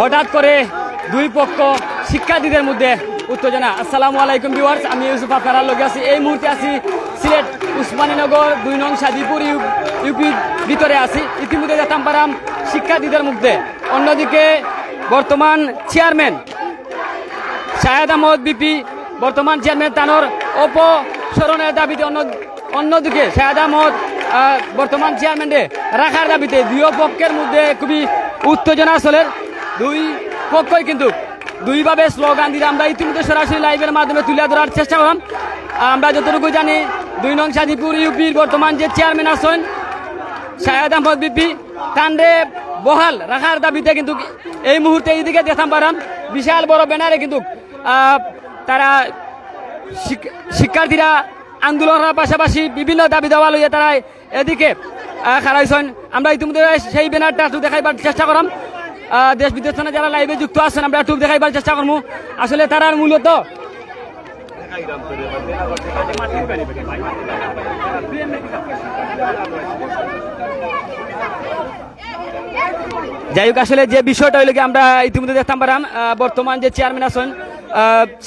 হঠাৎ করে দুই পক্ষ শিক্ষার্থীদের মধ্যে উত্তেজনা। আসসালামু আলাইকুম ভিউয়ার্স আমি ইউসুফ আপনারা লগে আছি। এই মুহূর্তে আছি সিলেট উসমানীনগর দুই নং সাদিপুর ইউ- ইউপির ভিতরে আছি। ইতিমধ্যে যেতাম পারাম শিক্ষার্থীদের মধ্যে। অন্যদিকে বর্তমান চেয়ারম্যান শাহেদ আহমদ বিপি বর্তমান চেয়ারম্যান তানোর অপসরণের দাবিতে অন্য অন্যদিকে শাহেদ আহমদ আহ, বর্তমান চেয়ারম্যানকে রাখার দাবিতে দুই পক্ষের মধ্যে খুবই উত্তেজনা চলে। দুই পক্ষই কিন্তু দুইভাবে স্লোগান দিলে আমরা ইতিমধ্যে সরাসরি লাইভের মাধ্যমে তুলে ধরার চেষ্টা করলাম। আমরা যতটুকু জানি দুই নং সাদিপুর ইউপির বর্তমান যে চেয়ারম্যান আছেন, শাহেদ আহমদ বিপি, তান্ডে বহাল রাখার দাবিতে কিন্তু এই মুহূর্তে এইদিকে দেখাম পারাম বিশাল বড় ব্যানারে কিন্তু তারা শিক- শিক্ষার্থীরা আন্দোলনের পাশাপাশি বিভিন্ন দাবি দেওয়া লইয়া তারা এদিকে খারাইছেন আমরা ইতিমধ্যে সেই ব্যানারটা একটু দেখাইবার চেষ্টা করাম দেশ বিদেশ থেকে যারা লাইভে যুক্ত আছেন, আমরা একটু দেখাইবার চেষ্টা করব আসলে তারা মূলত যাই হোক, আসলে যে বিষয়টা হইলে আমরা ইতিমধ্যে দেখতাম পারাম বর্তমান যে চেয়ারম্যান আছেন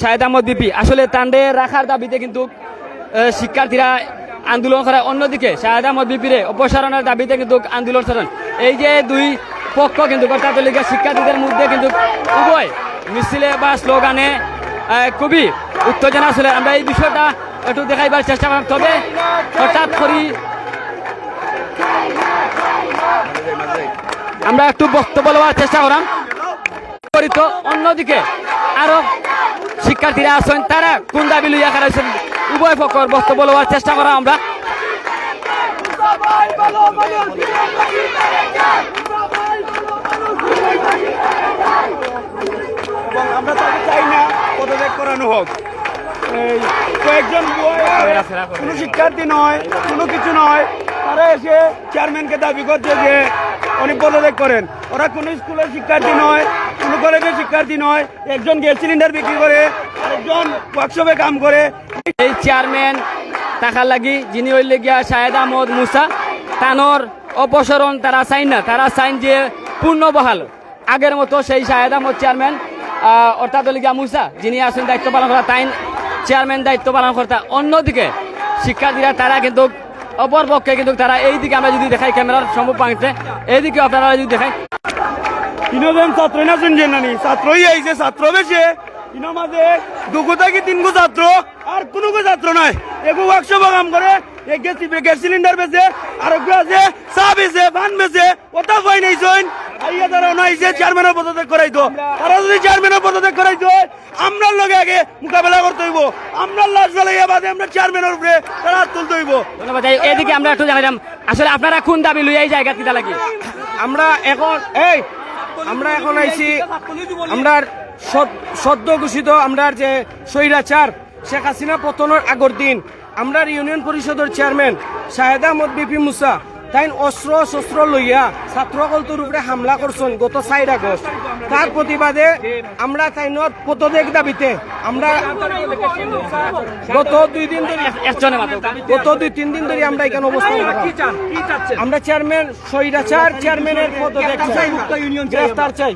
শাহেদ আহমদ বিপি, আসলে তান্ডে রাখার দাবিতে কিন্তু শিক্ষার্থীরা আন্দোলন করে অন্যদিকে শাহেদ আহমদ বিপিরে অপসারণের দাবিতে কিন্তু আন্দোলন করেন। এই যে দুই পক্ষ কিন্তু অর্থাৎ হইলে শিক্ষার্থীদের মধ্যে কিন্তু উভয় মিছিলে বা স্লোগানে খুবই উত্তেজনা আসলে আমরা এই বিষয়টা একটু দেখাইবার চেষ্টা করলাম তবে হঠাৎ করি আমরা একটু বক্তব্য দেওয়ার চেষ্টা করাম। করিত অন্যদিকে আরও শিক্ষার্থীরা আছেন, তারা কোন দাবি লইয়া খারাইছেন উভয় পক্ষর বক্তব্য দেওয়ার চেষ্টা করা আমরা। এবং আমরা তাকে চাই না পদত্যাগ করানো হোক। এই কয়েকজন কোনো শিক্ষার্থী নয়, কোনো কিছু নয়। তারা এসে চেয়ারম্যানকে দাবি করছে যে উনি পদত্যাগ করেন। ওরা কোনো স্কুলের শিক্ষার্থী নয়, কোনো কলেজের শিক্ষার্থী নয়। একজন গ্যাস সিলিন্ডার বিক্রি করে, আরেকজন ওয়ার্কশপে কাম করে। এই চেয়ারম্যান টাকার লাগি যিনি হইলে গিয়া শাহেদ আহমদ মুসা, তানোর অপসরণ তারা চাইন না। তারা চাইন যে পূর্ণ বহাল। আগের মতো সেই শাহেদ আহমদ চেয়ারম্যান অর্থাৎ হইলে মুসা, যিনি আছেন দায়িত্ব পালন করা, তাই চেয়ারম্যান দায়িত্ব পালন কর্তা। অন্যদিকে শিক্ষার্থীরা, তারা কিন্তু, অপর পক্ষে কিন্তু তারা এই দিকে আমরা যদি দেখাই ক্যামেরার সম্ভব পাইতে এইদিকে আপনারা যদি দেখাই। ছাত্র নানি? ছাত্রই আইছে, ছাত্র বেশে। তিনো মাঝে দুগো থাকি তিনগো ছাত্র আর কোনো গো ছাত্র নাই। এগো ওয়ার্কশপ কাম করে। এক গ্যাস গ্যাস সিলিন্ডার বেচে আর একগো আছে চা বেচে পান বেচে ওটা পাই নাই জইন আইয়া তারা নাইছে চেয়ারম্যানের পদত্যাগ করাইতো তারা যদি চেয়ারম্যানের পদত্যাগ করাইতো আমরার লগে আগে মোকাবেলা করতে হইব। আমরার লাশ ফেলাইয়া বাদে আমরা চেয়ারম্যানের উপরে তারা হাত তুলতে হইব। ধন্যবাদ এদিকে আমরা একটু জানাইলাম আসলে আপনারা কোন দাবি লইয়া এই জায়গা কিতা লাগি? আমরা এখন এই আমরা এখন আইছি আমরা সদ্য ঘোষিত আমরা যে স্বৈরাচার, শেখ হাসিনা পতনের আগর দিন, আমরা ইউনিয়ন পরিষদের চেয়ারম্যান শাহেদ আহমদ বিপি মুসা তাই অস্ত্র শস্ত্র লইয়া ছাত্রকলটোর উপরে হামলা করছেন গত চার আগস্ট তার প্রতিবাদে আমরা তাইনত পদত্যাগ দাবিতে আমরা গত দুই দিন ধরে গত দুই তিন দিন ধরে আমরা এখানে অবস্থান আমরা চেয়ারম্যান স্বৈরাচার চেয়ারম্যানের পদত্যাগ চাই। গ্রেফতার চাই।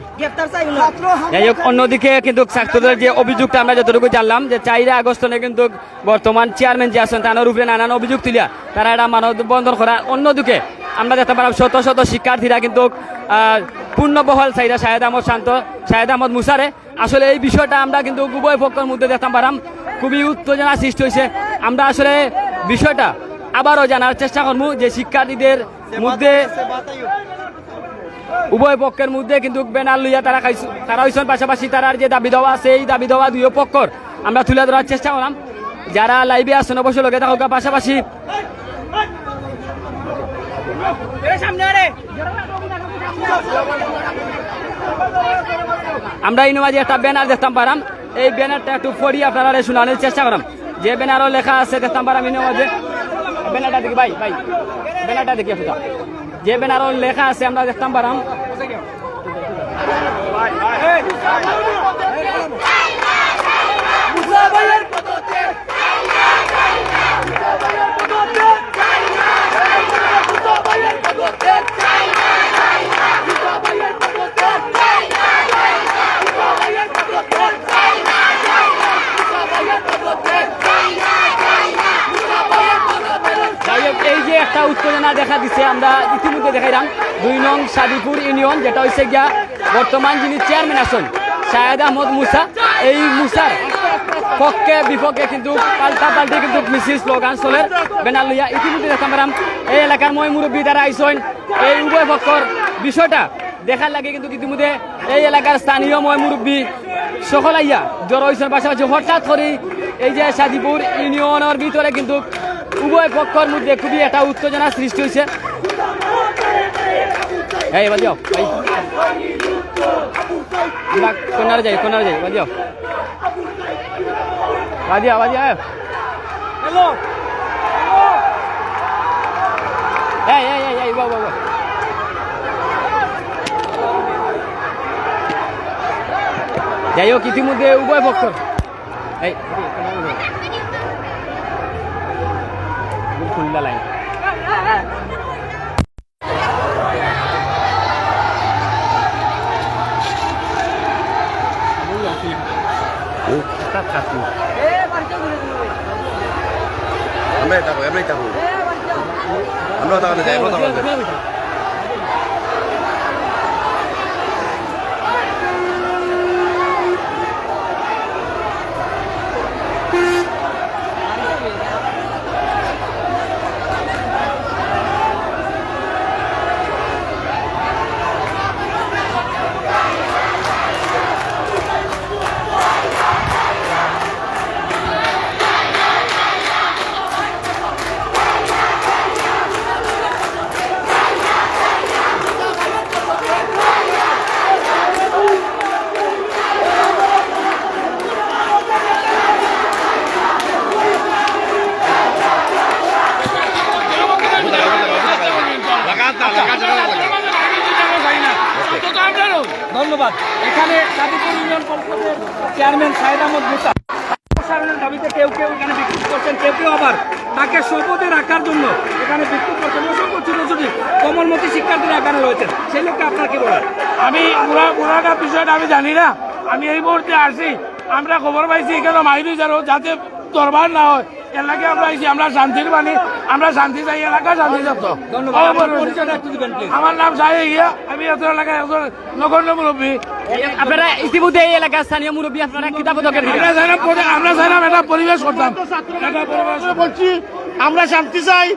যাই হোক অন্যদিকে কিন্তু ছাত্রদের যে অভিযোগটা আমরা যতটুকু জানলাম যে চাইরা আগস্টনে কিন্তু বর্তমান চেয়ারম্যান যে আছেন তার উপরে নানান অভিযোগ তুলিয়া তারা এটা মানববন্ধন করা অন্যদিকে আমরা দেখতে পারলাম শত শত শিক্ষার্থীরা কিন্তু পূর্ণবহল চাইরা শাহেদ আহমদ শান্ত, শাহেদ আহমদ মুসারে। আসলে এই বিষয়টা আমরা কিন্তু উভয় পক্ষের মধ্যে দেখতে পারলাম। খুবই উত্তেজনা সৃষ্টি হয়েছে। আমরা আসলে বিষয়টা আবারও জানার চেষ্টা করব যে শিক্ষার্থীদের মধ্যে, উভয় পক্ষের মধ্যে কিন্তু ব্যানার লইয়া তারা খাইছে তারা হইছেন। পাশাপাশি তারার যে দাবি দেওয়া আছে, এই দাবি দেওয়া দুই পক্ষর আমরা তুলে ধরার চেষ্টা করলাম। যারা লাইভে আসছেন অবশ্যই লগে থাকুক। পাশাপাশি আমরা এই নমাজে একটা ব্যানার দেখতাম পারাম। এই ব্যানারটা একটু পড়ি আপনারা শোনানোর চেষ্টা করাম। যে ব্যানারও লেখা আছে, দেখতাম পারাম এই নমাজে ব্যানারটা দেখি, ভাই ভাই। ব্যানারটা দেখি আপনার। যে ব্যানারও লেখা আছে, আমরা দেখতাম পারাম। এই যে একটা উত্তেজনা দেখা দিছে, আমরা ইতিমধ্যে দেখাইলাম। দুই নং সাদিপুর ইউনিয়ন, যেটা হয়েছে গিয়া বর্তমান যিনি চেয়ারম্যান আছেন শাহেদ আহমদ মুসা। এই মুসার পক্ষে বিপক্ষে কিন্তু পাল্টা পাল্টি কিন্তু মিছিল স্লোগান চলে। বেনার লইয়া ইতিমধ্যে দেখতে পারাম এই এলাকার মই মুরব্বী দ্বারা আইসন এই উভয় পক্ষর বিষয়টা দেখার লাগে কিন্তু ইতিমধ্যে এই এলাকার স্থানীয় মই মুরব্বী সকল আইয়া জড় হয়েছেন পাশাপাশি হঠাৎ করে এই যে সাদিপুর ইউনিয়নের ভিতরে কিন্তু উভয় পক্ষর মধ্যে খুবই একটা উত্তেজনা সৃষ্টি হয়েছে এই এবার দিও ভাই। Vaya, vaya, eh. ¡Vengo! ¡Ey, ey, ey, ey! ¡Wow, wow, wow! Ya yok itim de ubay baktım. Hey. Bu kulla lan. Bu yok. Bu. আমরা থাকব আমরাই থাকব। আমরা থাকানো যায় আমরা থাকানো যায় আমি জানি না। আমি এই মুহূর্তে আসি। আমরা খবর পাইছি এখানে মাইরি যারো যাতে দরবার না হয়। এলাকায় আমরা আইছি আমরা শান্তির বাণী আমরা শান্তি চাই এলাকা শান্তি যাত ধন্যবাদ। আপনার পরিচয়টা একটু দিবেন প্লিজ আমার নাম সাহে ইয়া। আমি এত এলাকায় একজন নগণ্য মুরব্বী। আপনারা ইতিমধ্যে এই এলাকার স্থানীয় মুরব্বী আপনারা কিতাব আমরা এটা পরিবেশ করতাম। এটা পরিবেশ বলছি আমরা শান্তি চাই।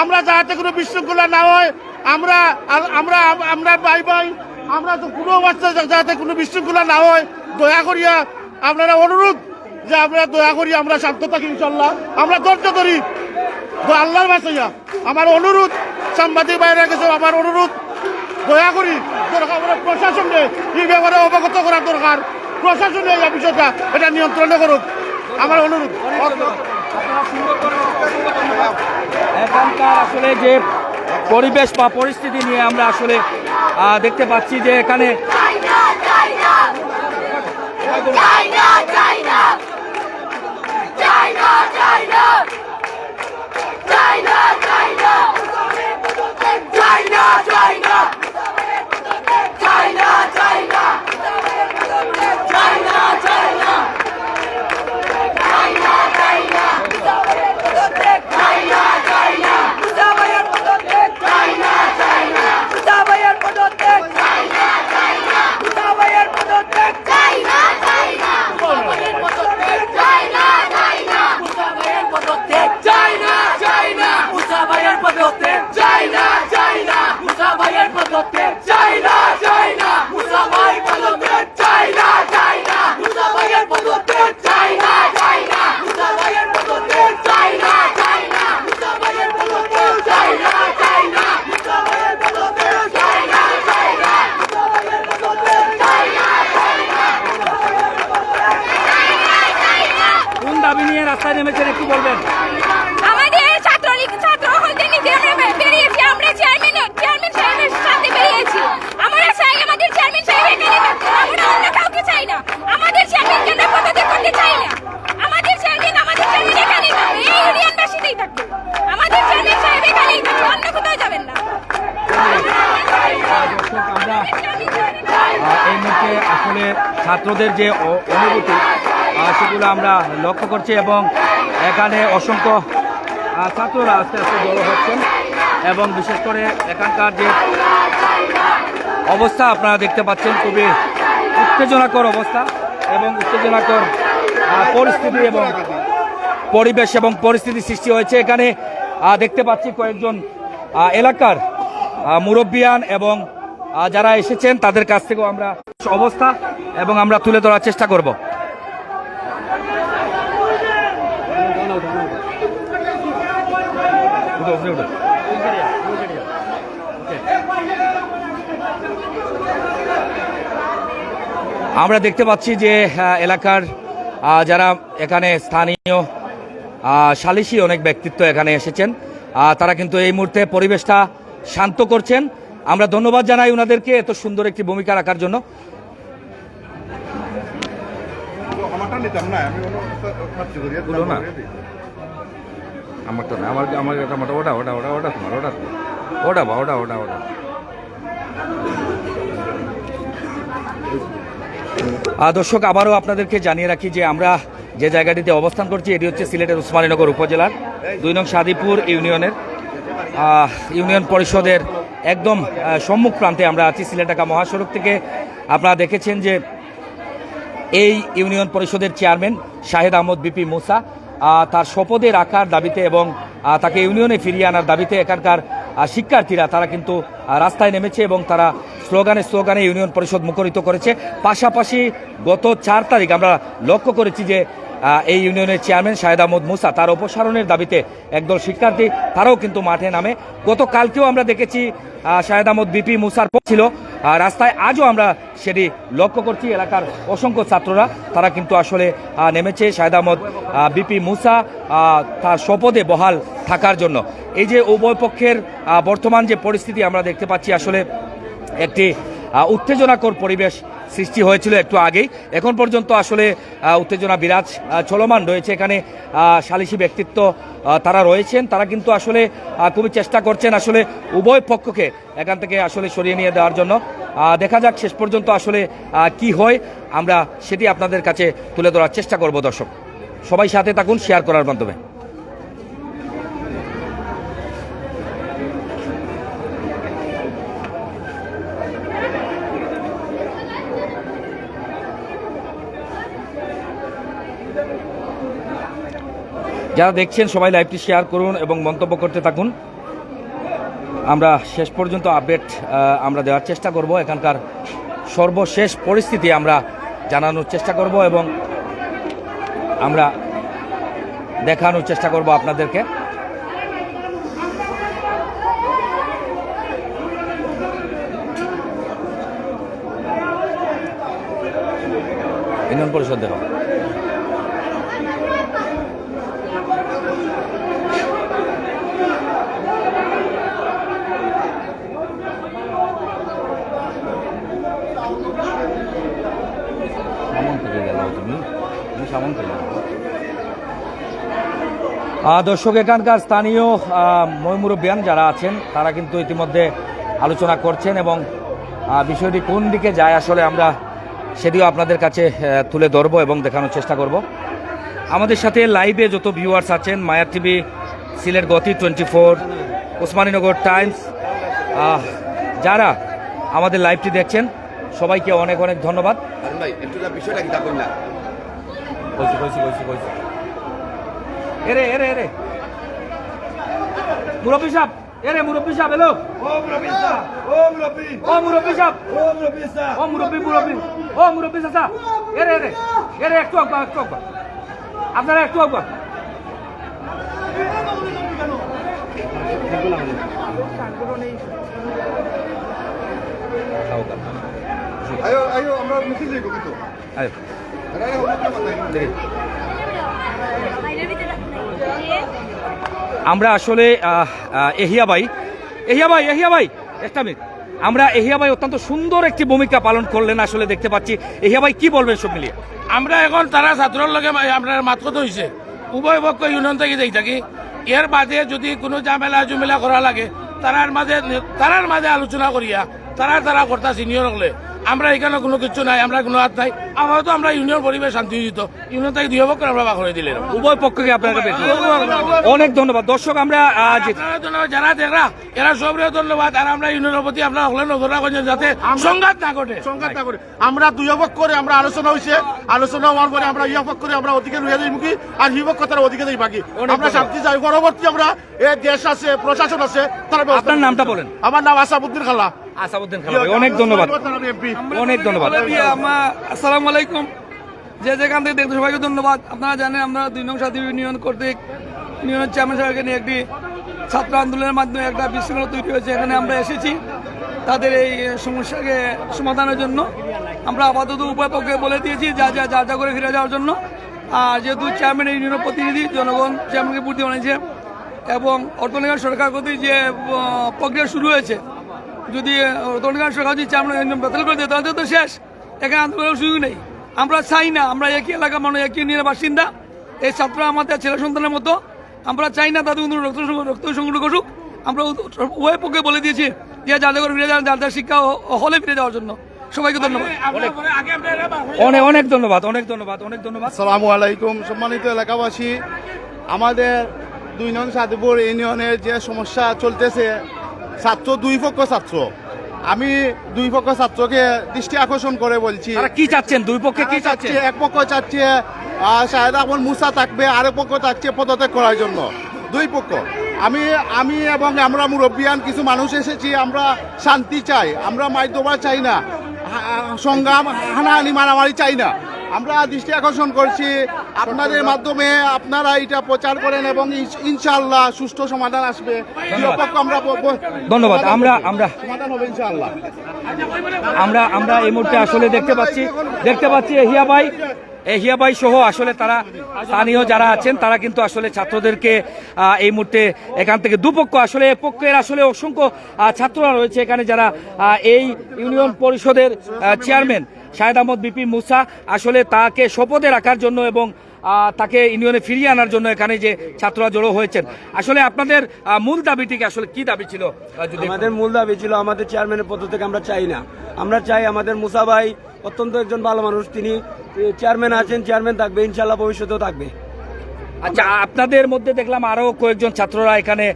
আমরা যাতে কোনো বিশৃঙ্খলা না হয় আমরা আমরা আমরা ভাই ভাই আমরা তো কোনো যা- যাতে কোনো বিশৃঙ্খলা না হয়, দয়া করিয়া আপনারা অনুরোধ যে আমরা দয়া করি আমরা শান্ত থাকি ইনশাল্লাহ আমরা ধৈর্য ধরি। আল্লাহর বাসাইয়া। আমার অনুরোধ, সাংবাদিক বাইরে কাছে আমার অনুরোধ। দয়া করি, দরকার প্রশাসনকে এই ব্যাপারে অবগত করা দরকার। প্রশাসনে এই বিষয়টা, এটা নিয়ন্ত্রণে করুক। আমার অনুরোধ। এখানকার আসলে যে পরিবেশ বা পরিস্থিতি নিয়ে আমরা আসলে দেখতে পাচ্ছি যে এখানে China! China! সেগুলো আমরা লক্ষ্য করছি এবং এখানে অসংখ্য ছাত্ররা আস্তে আস্তে জড়ো হচ্ছেন। এবং বিশেষ করে এখানকার যে অবস্থা আপনারা দেখতে পাচ্ছেন, খুবই উত্তেজনাকর অবস্থা এবং উত্তেজনাকর পরিস্থিতি এবং পরিবেশ এবং পরিস্থিতি সৃষ্টি হয়েছে। এখানে দেখতে পাচ্ছি কয়েকজন এলাকার মুরব্বিয়ান এবং যারা এসেছেন, তাদের কাছ থেকেও আমরা অবস্থা এবং আমরা তুলে ধরার চেষ্টা করব। উঠো, উঠো, উঠো। আমরা দেখতে পাচ্ছি যে এলাকার যারা এখানে স্থানীয় সালিসি অনেক ব্যক্তিত্ব এখানে এসেছেন তারা কিন্তু এই মুহূর্তে পরিবেশটা শান্ত করছেন। আমরা ধন্যবাদ জানাই ওনাদেরকে এত সুন্দর একটি ভূমিকা রাখার জন্য। গুলো না আমারটা না, আমার আমার এটা মোটা ওটা ওটা ওটা ওটা তোমার, ওটা। ওটা বা, ওটা ওটা ওটা। দর্শক, আবারও আপনাদেরকে জানিয়ে রাখি যে আমরা যে জায়গাটিতে অবস্থান করছি, এটি হচ্ছে সিলেটের উসমানীনগর উপজেলার দুই নং সাদিপুর ইউনিয়নের। ইউনিয়ন পরিষদের একদম সম্মুখ প্রান্তে আমরা আছি, সিলেটাকা মহাসড়ক থেকে। আপনারা দেখেছেন যে এই ইউনিয়ন পরিষদের চেয়ারম্যান শাহেদ আহমদ বিপি মুসা তার শপথে রাখার দাবিতে এবং তাকে ইউনিয়নে ফিরিয়ে আনার দাবিতে এখানকার শিক্ষার্থীরা তারা কিন্তু রাস্তায় নেমেছে এবং তারা স্লোগানে স্লোগানে ইউনিয়ন পরিষদ মুখরিত করেছে। পাশাপাশি গত চার তারিখ আমরা লক্ষ্য করেছি যে এই ইউনিয়নের চেয়ারম্যান শাহেদ আহমদ মুসা তার অপসারণের দাবিতে একদল শিক্ষার্থী তারাও কিন্তু মাঠে নামে। গতকালকেও আমরা দেখেছি শাহেদ আহমদ বিপি মুসার ছিল। রাস্তায় আজও আমরা সেটি লক্ষ্য করছি এলাকার অসংখ্য ছাত্ররা। তারা কিন্তু আসলে নেমেছে শাহেদ আহমদ আহ, বিপি মুসা তার শপথে বহাল থাকার জন্য। এই যে উভয় পক্ষের বর্তমান যে পরিস্থিতি আমরা দেখতে পাচ্ছি আসলে একটি উত্তেজনাকর পরিবেশ সৃষ্টি হয়েছিল একটু আগেই। এখন পর্যন্ত আসলে উত্তেজনা বিরাজ চলমান রয়েছে। এখানে সালিসি ব্যক্তিত্ব তারা রয়েছেন। তারা কিন্তু আসলে খুবই চেষ্টা করছেন আসলে উভয় পক্ষকে এখান থেকে আসলে সরিয়ে নিয়ে দেওয়ার জন্য। দেখা যাক শেষ পর্যন্ত আসলে কি হয়। আমরা সেটি আপনাদের কাছে তুলে ধরার চেষ্টা করব দর্শক। সবাই সাথে থাকুন শেয়ার করার মাধ্যমে। যারা দেখছেন, সবাই লাইভটি শেয়ার করুন এবং মন্তব্য করতে থাকুন। আমরা শেষ পর্যন্ত আপডেট আমরা দেওয়ার চেষ্টা করব। এখানকার সর্বশেষ পরিস্থিতি আমরা জানানোর চেষ্টা করব এবং আমরা দেখানোর চেষ্টা করব আপনাদেরকে। ইউনিয়ন পরিষদ দেখো। দর্শক এখানকার স্থানীয় আহ, ময়মুরব্বিয়ান যারা আছেন তারা কিন্তু ইতিমধ্যে আলোচনা করছেন এবং বিষয়টি কোন দিকে যায় আসলে আমরা সেটিও আপনাদের কাছে তুলে ধরবো এবং দেখানোর চেষ্টা করব। আমাদের সাথে লাইভে যত ভিউয়ার্স আছেন মায়ার টিভি সিলেট গতি টোয়েন্টি ফোর ওসমানীনগর টাইমস যারা আমাদের লাইভটি দেখছেন সবাইকে অনেক অনেক ধন্যবাদ। ভাই একটু বিষয়টা কি কই না বলছি বলছি বলছি বলছি। এরে এরে এরে। মুরব্বী সাহেব এরে মুরব্বী সাহেব এলো। ও মুরব্বী সাহেব ও মুরব্বী। মুরব্বী ও মুরব্বী চাচা। এরে এরে। এরে একটু আগে একটু আগে আপনারা একটু আগে আয়ো আয়ো আমরা মিছিল যাই কিন্তু। আয়। আমরা আসলে আহ, আহ, এহিয়া ভাই এহিয়া ভাই এহিয়া ভাই একটা মিনিট আমরা এহিয়া ভাই অত্যন্ত সুন্দর একটি ভূমিকা পালন করলেন আসলে দেখতে পাচ্ছি। এহিয়া ভাই কি বলবেন সব মিলিয়ে? আমরা এখন তারা ছাত্রর লগে আপনার মাত কথা হয়েছে উভয় পক্ষ ইউনিয়ন থেকে দেখি থাকি। এর বাদে যদি কোনো ঝামেলা জুমেলা করা লাগে তারার মাঝে তারার মাঝে আলোচনা করিয়া তারা তারা কর্তা সিনিয়র হলে আমরা এখানে কোনো কিছু নাই আমরা কোনো হাত নাই। আমারও তো আমরা ইউনিয়ন পরিবেশ শান্তি দিত ইউনিয়ন থেকে দুই পক্ষে আমরা ভাগ করে দিলে উভয় পক্ষকে আপনাকে অনেক ধন্যবাদ। দর্শক আমরা আজ ধন্যবাদ যারা দেখরা এরা সবরে ধন্যবাদ। আর আমরা ইউনিয়নের প্রতি আপনারা হলে রাখবেন যাতে সংঘাত না ঘটে। সংঘাত না করে আমরা দুই পক্ষ করে আমরা আলোচনা হয়েছে আলোচনা হওয়ার পরে আমরা ইয়া পক্ষ করে আমরা ওদিকে লুয়ে যাই মুখী আর হি পক্ষ তারা ওদিকে যাই বাকি। আমরা শান্তি চাই। পরবর্তী আমরা এ দেশ আছে প্রশাসন আছে তারা আপনার নামটা বলেন। আমার নাম আসাবুদ্দিন খালা। আসাবুদ্দিন খান ভাই, অনেক ধন্যবাদ। অনেক ধন্যবাদ। আসসালামু আলাইকুম। যে যেখান থেকে দেখতে সবাইকে ধন্যবাদ। আপনারা জানেন আমরা দুই নং সাথী ইউনিয়ন কর্তৃক ইউনিয়নের চেয়ারম্যান সাহেবকে নিয়ে একটি ছাত্র আন্দোলনের মাধ্যমে একটা বিশৃঙ্খলা তৈরি হয়েছে। এখানে আমরা এসেছি তাদের এই সমস্যাকে সমাধানের জন্য। আমরা আপাতত উভয় পক্ষে বলে দিয়েছি যা যা যা যা করে ফিরে যাওয়ার জন্য। আর যেহেতু চেয়ারম্যান ইউনিয়নের প্রতিনিধি জনগণ চেয়ারম্যানকে বুদ্ধি বানিয়েছে এবং অর্থনৈতিক সরকার কর্তৃক যে প্রক্রিয়া শুরু হয়েছে যদি অর্থনৈতিক সরকার যদি ইউনিয়ন বাতিল করে দেয়, তাহলে তো শেষ। এখানে আন্দোলনের সুযোগ নেই। আমরা চাই না, আমরা একই এলাকার মানুষ, একই নিয়ে বাসিন্দা। এই ছাত্ররা আমাদের ছেলে সন্তানের মতো। আমরা চাই না তাদের রক্ত রক্ত সংগ্রহ করুক আমরা উভয় পক্ষে বলে দিয়েছি যে যাদের করে ফিরে যান, যাদের শিক্ষা হলে ফিরে যাওয়ার জন্য। সবাইকে ধন্যবাদ। অনেক ধন্যবাদ অনেক ধন্যবাদ অনেক ধন্যবাদ। আসসালামু আলাইকুম, সম্মানিত এলাকাবাসী। আমাদের দুই নং সাদিপুর ইউনিয়নের যে সমস্যা চলতেছে ছাত্র দুই পক্ষ ছাত্র। আমি দুই পক্ষ ছাত্রকে দৃষ্টি আকর্ষণ করে বলছি। কি চাচ্ছেন? দুই পক্ষে কি চাচ্ছে, এক পক্ষ চাচ্ছে শাহেদ আহমদ মুসা থাকবে আরেক পক্ষ চাচ্ছে পদত্যাগ করার জন্য। দুই পক্ষ। আমি আমি এবং আমরা মুরব্বিয়ান কিছু মানুষ এসেছি আমরা শান্তি চাই আমরা মাইদোবা চাই না সংগ্রাম হানাহানি মারামারি চাই না। আমরা দৃষ্টি আকর্ষণ করছি আপনাদের মাধ্যমে আপনারা এটা প্রচার করেন এবং ইনশ- ইনশাআল্লাহ সুষ্ঠু সমাধান আসবে। আমরা ধন্যবাদ। আমরা আমরা সমাধান হবে ইনশাআল্লাহ। আমরা আমরা এই মুহূর্তে আসলে দেখতে পাচ্ছি দেখতে পাচ্ছি এহিয়া ভাই। এহিয়া ভাই সহ আসলে তারা স্থানীয় যারা আছেন তারা কিন্তু আসলে ছাত্রদেরকে এই মুহূর্তে এখান থেকে দুপক্ষ আসলে পক্ষের আসলে অসংখ্য ছাত্ররা রয়েছে এখানে যারা এই ইউনিয়ন পরিষদের চেয়ারম্যান। শাহেদ আহমদ বিপি মুসা আসলে তাকে শপথে রাখার জন্য এবং তাকে ইউনিয়নে ফিরিয়ে আনার জন্য এখানে যে ছাত্ররা জড়ো হয়েছেন। আসলে আপনাদের মূল দাবিটিকে আসলে কি দাবি ছিল আমাদের মূল দাবি ছিল আমাদের চেয়ারম্যানের পদ থেকে আমরা চাই না। আমরা চাই আমাদের মুসা ভাই অত্যন্ত একজন ভালো মানুষ তিনি চেয়ারম্যান আছেন চেয়ারম্যান থাকবে ইনশাল্লাহ ভবিষ্যতেও থাকবে। আচ্ছা আপনাদের মধ্যে দেখলাম আরও কয়েকজন ছাত্ররা এখানে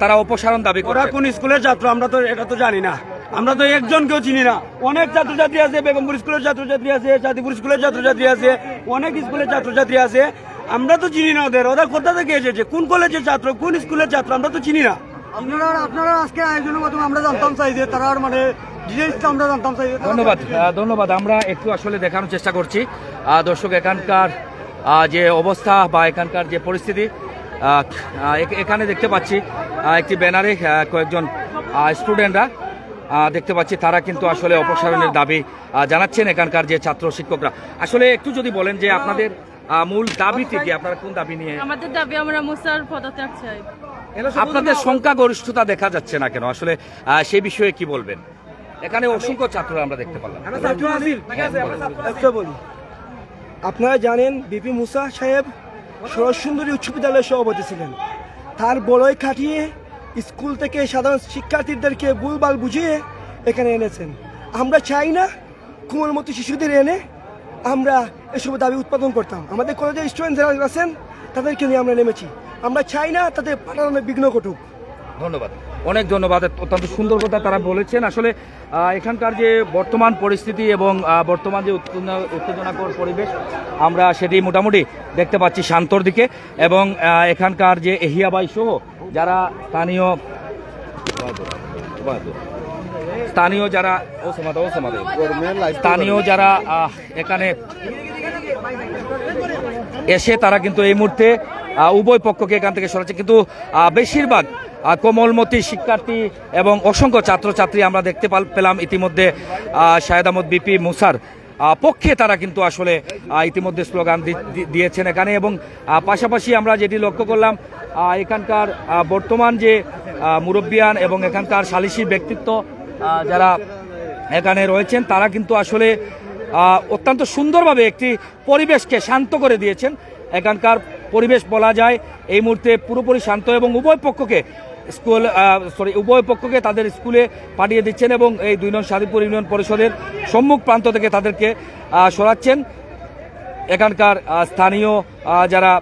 তারা অপসারণ দাবি করে কোন স্কুলের ছাত্র আমরা তো এটা তো জানি না। আমরা তো একজনকেও চিনি না। অনেক ছাত্রছাত্রী আছে বেগমপুর স্কুলের ছাত্রছাত্রী আছে জাতিপুর স্কুলের ছাত্রছাত্রী আছে অনেক স্কুলের ছাত্রছাত্রী আছে। আমরা তো চিনি না ওদের। ওরা কোথা থেকে এসেছে? কোন কলেজের ছাত্র? কোন স্কুলের ছাত্র? আমরা তো চিনি না। আপনারা আপনারা আজকে আয়োজনের মাধ্যমে আমরা জানতাম চাই যে তারা মানে আমরা জানতাম চাই ধন্যবাদ। ধন্যবাদ। আমরা একটু আসলে দেখানোর চেষ্টা করছি। দর্শক এখানকার যে অবস্থা বা এখানকার যে পরিস্থিতি এখানে দেখতে পাচ্ছি একটি ব্যানারে কয়েকজন স্টুডেন্টরা দেখতে পাচ্ছি তারা কিন্তু আসলে অপসারণের দাবি জানাচ্ছেন এখানকার যে ছাত্র শিক্ষকরা। আসলে একটু যদি বলেন যে আপনাদের মূল দাবিটি কি? আপনারা কোন দাবি নিয়ে আমাদের দাবি আমরা মুসার পদত্যাগ চাই। আপনাদের সংখ্যাগরিষ্ঠতা দেখা যাচ্ছে না কেন? আসলে সেই বিষয়ে কি বলবেন? এখানে অসংখ্য ছাত্র আমরা দেখতে পারলাম। আপনারা জানেন বিপি মুসা সাহেব সরোজ সুন্দরী উচ্চ বিদ্যালয়ের সভাপতি ছিলেন। তার বড়ই খাটিয়ে স্কুল থেকে সাধারণ শিক্ষার্থীদেরকে ভুলবাল বুঝিয়ে এখানে এনেছেন। আমরা চাই না কুমার মতো শিশুদের এনে আমরা এসব দাবি উৎপাদন করতাম। আমাদের কলেজে স্টুডেন্ট যারা আছেন, তাদেরকে নিয়ে আমরা নেমেছি। আমরা চাই না তাদের পাঠানোর বিঘ্ন ঘটুক। ধন্যবাদ। অনেক ধন্যবাদ অত্যন্ত সুন্দর কথা তারা বলেছেন। আসলে এখানকার যে বর্তমান পরিস্থিতি এবং বর্তমান যে উত্তেজনা- উত্তেজনাকর পরিবেশ, আমরা সেটি মোটামুটি দেখতে পাচ্ছি শান্তর দিকে এবং এখানকার যে এহিয়াবাই সহ যারা স্থানীয় স্থানীয় যারা ও সমাধা ও সমাধা স্থানীয় যারা এখানে এসে তারা কিন্তু এই মুহূর্তে উভয় পক্ষকে এখান থেকে সরাচ্ছে। কিন্তু বেশিরভাগ কোমলমতি শিক্ষার্থী এবং অসংখ্য ছাত্রছাত্রী আমরা দেখতে পাল- পেলাম ইতিমধ্যে শাহেদ আহমদ বিপি মুসার পক্ষে তারা কিন্তু আসলে ইতিমধ্যে স্লোগান দিয়েছেন এখানে এবং পাশাপাশি আমরা যেটি লক্ষ্য করলাম এখানকার বর্তমান যে মুরব্বিয়ান এবং এখানকার সালিসি ব্যক্তিত্ব যারা এখানে রয়েছেন, তারা কিন্তু আসলে অত্যন্ত সুন্দরভাবে একটি পরিবেশকে শান্ত করে দিয়েছেন। এখানকার পরিবেশ বলা যায়, এই মুহূর্তে পুরোপুরি শান্ত এবং উভয় পক্ষকে স্কুল সরি উভয় পক্ষকে তাদের স্কুলে পাঠিয়ে দিচ্ছেন এবং এই দুই নং সাদীপুর ইউনিয়ন পরিষদের সম্মুখ প্রান্ত থেকে তাদেরকে সরাচ্ছেন। এখানকার স্থানীয় যারা